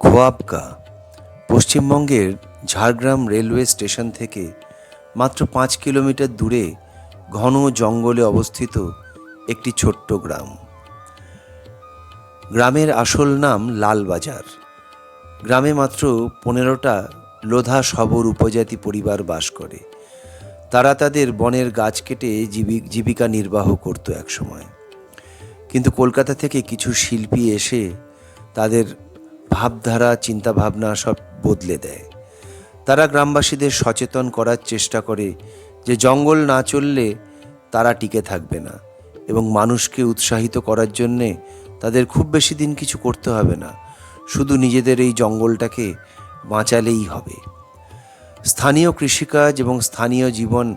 খোয়াবকা, পশ্চিমবঙ্গের Jhargram railway station থেকে মাত্র পাঁচ কিলোমিটার দূরে ঘন জঙ্গলে অবস্থিত একটি ছোট্ট গ্রাম। গ্রামের আসল নাম লালবাজার। গ্রামে মাত্র পনেরোটা লোধা শবর উপজাতি পরিবার বাস করে। তারা তাদের বনের গাছ কেটে জীবি- জীবিকা নির্বাহ করত একসময়। কিন্তু কলকাতা থেকে কিছু শিল্পী এসে তাদের ভাবধারা, চিন্তাভাবনা সব বদলে দেয়। তারা গ্রামবাসীদের সচেতন করার চেষ্টা করে যে জঙ্গল না চললে তারা টিকে থাকবে না এবং মানুষকে উৎসাহিত করার জন্যে তাদের খুব বেশি দিন কিছু করতে হবে না। শুধু নিজেদের এই জঙ্গলটাকে বাঁচালেই হবে। স্থানীয় কৃষিকাজ এবং স্থানীয় জীবন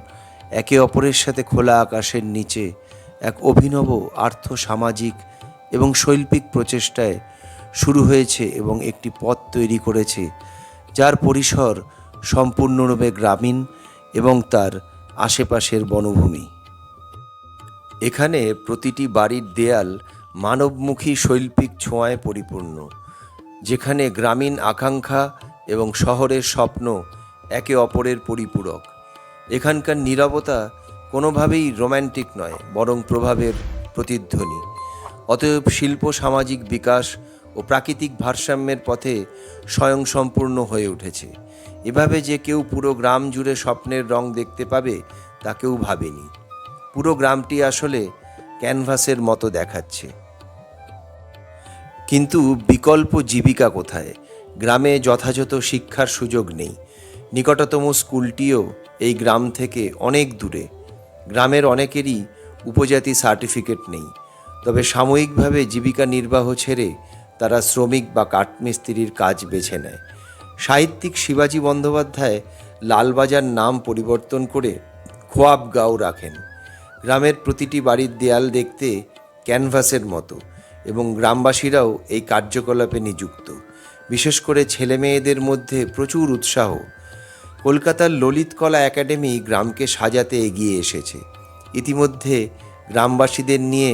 একে অপরের সাথে খোলা আকাশের নিচে এক অভিনব আর্থ সামাজিক এবং শৈল্পিক প্রচেষ্টায় শুরু হয়েছে এবং একটি পথ তৈরি করেছে, যার পরিসর সম্পূর্ণরূপে গ্রামীণ এবং তার আশেপাশের বনভূমি। এখানে প্রতিটি বাড়ির দেয়াল মানবমুখী শৈল্পিক ছোঁয়ায় পরিপূর্ণ, যেখানে গ্রামীণ আকাঙ্ক্ষা এবং শহরের স্বপ্ন একে অপরের পরিপূরক। এখানকার নীরবতা কোনোভাবেই রোম্যান্টিক নয়, বরং প্রভাবের প্রতিধ্বনি। অতএব শিল্প সামাজিক বিকাশ ও প্রাকৃতিক ভারসাম্যের পথে স্বয়ংসম্পূর্ণ হয়ে উঠেছে। এভাবে যে কেউ পুরো গ্রাম জুড়ে স্বপ্নের রং দেখতে পাবে, তা কেউ ভাবেনি। পুরো গ্রামটি আসলে ক্যানভাসের মতো দেখাচ্ছে। কিন্তু বিকল্প জীবিকা কোথায়? গ্রামে যথাযথ শিক্ষার সুযোগ নেই। নিকটতম স্কুলটিও এই গ্রাম থেকে অনেক দূরে। গ্রামের অনেকেরই উপজাতি সার্টিফিকেট নেই। তবে সাময়িকভাবে জীবিকা নির্বাহ ছেড়ে তারা শ্রমিক বা কাঠমিস্ত্রির কাজ বেছে নেয়। সাহিত্যিক শিবাজী বন্দ্যোপাধ্যায় লালবাজার নাম পরিবর্তন করে খোয়াবগাঁও রাখেন। গ্রামের প্রতিটি বাড়ির দেয়াল দেখতে ক্যানভাসের মতো এবং গ্রামবাসীরাও এই কার্যকলাপে নিযুক্ত। বিশেষ করে ছেলে মেয়েদের মধ্যে প্রচুর উৎসাহ। কলকাতার ললিত কলা একাডেমি গ্রামকে সাজাতে এগিয়ে এসেছে। ইতিমধ্যে গ্রামবাসীদের নিয়ে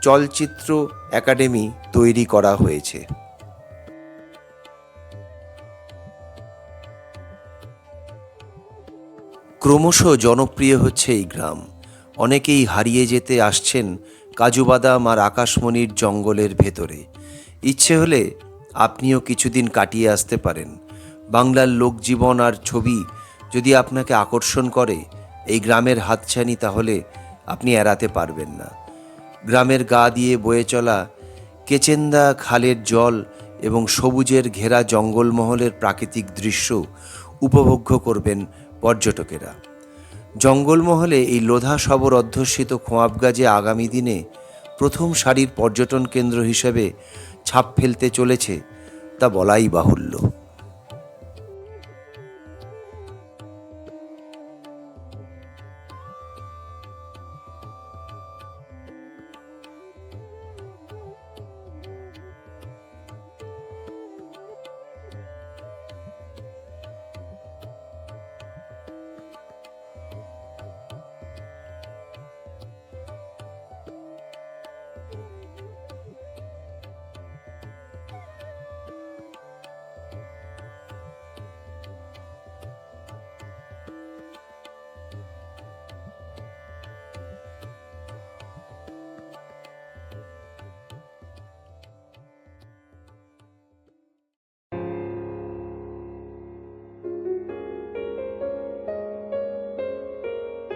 চলচ্চিত্র একাডেমি তৈরি করা হয়েছে। ক্রমশ জনপ্রিয় হচ্ছে এই গ্রাম। অনেকেই হারিয়ে যেতে আসছেন কাজুবাদাম আর আকাশমণির জঙ্গলের ভেতরে। ইচ্ছে হলে আপনিও কিছুদিন কাটিয়ে আসতে পারেন। বাংলার লোকজীবন আর ছবি যদি আপনাকে আকর্ষণ করে, এই গ্রামের হাতছানি তাহলে আপনি এড়াতে পারবেন না। গ্রামের গা দিয়ে বয়ে চলা কেচেন্দা খালের জল এবং সবুজের ঘেরা জঙ্গলমহলের প্রাকৃতিক দৃশ্য উপভোগ্য করবেন পর্যটকেরা। জঙ্গলমহলে এই লোধা শবর অধ্যুষিত খোয়াবগা যে আগামী দিনে প্রথম সারির পর্যটন কেন্দ্র হিসেবে ছাপ ফেলতে চলেছে তা বলাই বাহুল্য।